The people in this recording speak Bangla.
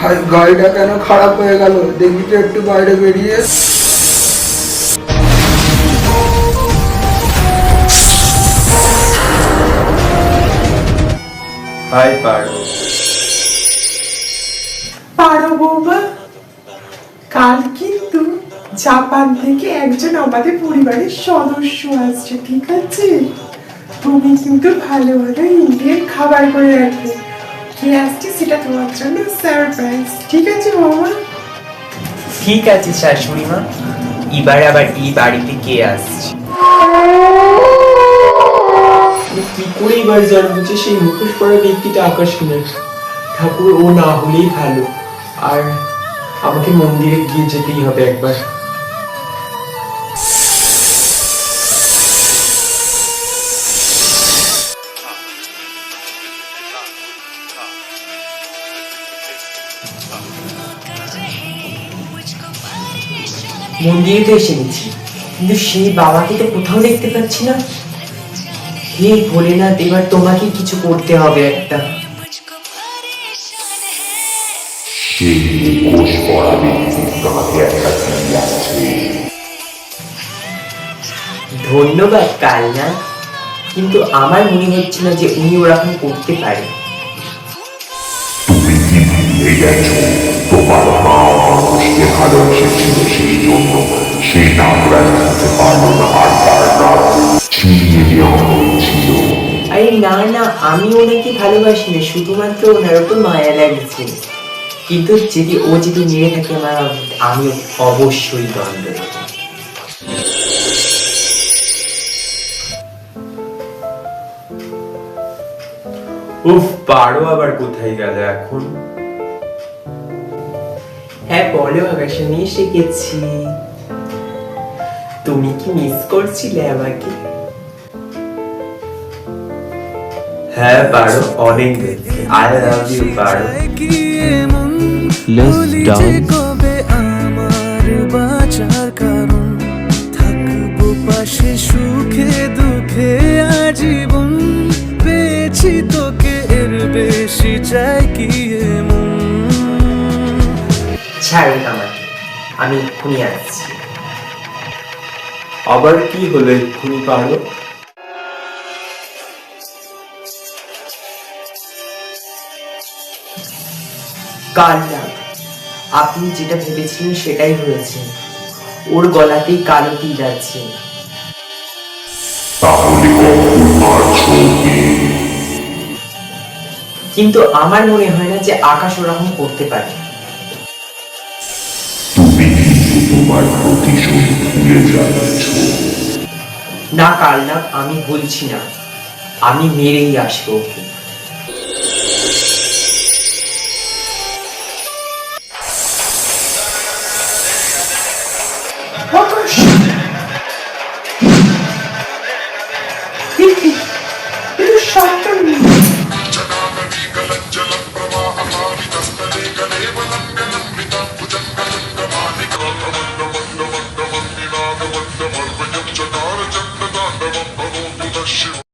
হাই গাড়িটা কেন খারাপ হয়ে গেল? দেখি তো একটু বাইরে বেরিয়ে। হাই পারো পারো বৌমা কাল কিন্তু জাপান থেকে একজন আমাদের পরিবারের সদস্য আসছে ঠিক আছে? তুমি কিন্তু ভালো ভালো ইন্ডিয়ান খাবার করে রাখবে। কে আসছে সেটা তোমার জন্য সারপ্রাইজ ঠিক আছে বৌমা ঠিক আছে শাশুড়ি মা এবার আবার এই বাড়িতে কে আসছে? কি করে এবার জানব যে সেই মুখোশ পরা ব্যক্তিটা আকর্ষণের ঠাকুর ও না হলেই ভালো। আর আমাকে মন্দিরে গিয়ে যেতেই হবে একবার। মন্দিরে তো এসে গেছি। কিন্তু সেই বাবাকে তো কোথাও দেখতে পাচ্ছি না। হে ভোলেনাথ এবার তোমাকে কিছু করতে হবে একটা। ধন্যবাদ কাল না কিন্তু আমার মনে হচ্ছে না যে উনি ওরকম করতে পারে। কি ভুলে তোমার মা মানুষকে ভালোবেসেছিল সেই জন্য সে নাগরাজ হতে পারল না আর তার নাম ছিনিয়ে নেওয়া হয়েছিল আরে না না আমি ওনাকে ভালোবাসি না শুধুমাত্র ওনার উপর মায়া লাগছে। কিন্তু যদি ও যদি মেরে থাকে আমার আমি অবশ্যই দণ্ড দেবো। উফ পারো আবার কোথায় গেল এখন? হ্যাঁ বলো আকাশানি এসে গেছি। তুমি কি মিস করছিলে আমাকে? হ্যাঁ পারো অনেক আই লাভ ইউ পারো. কবে আমার বাঁচার কারণ? থাকব পাশে সুখে দুঃখে আজীবন। পেয়েছি তোকে এর বেশি চাই কি এমন? ছাড়ুন আমাকে। আমি এক্ষুনি আসছি আবার কি হলো এক্ষুনি পারো কাল আপনি যেটা ভেবেছিলেন সেটাই হয়েছে। ওর গলাতেই কালো তীর আছে ওকে? কিন্তু আমার মনে হয় না যে আকাশ ওরকম করতে পারে। তোমার প্রতিশোধ ভুলে যাচ্ছ না কালনাথ আমি বলছি না। আমি মেরেই আসব। ওকে Thank.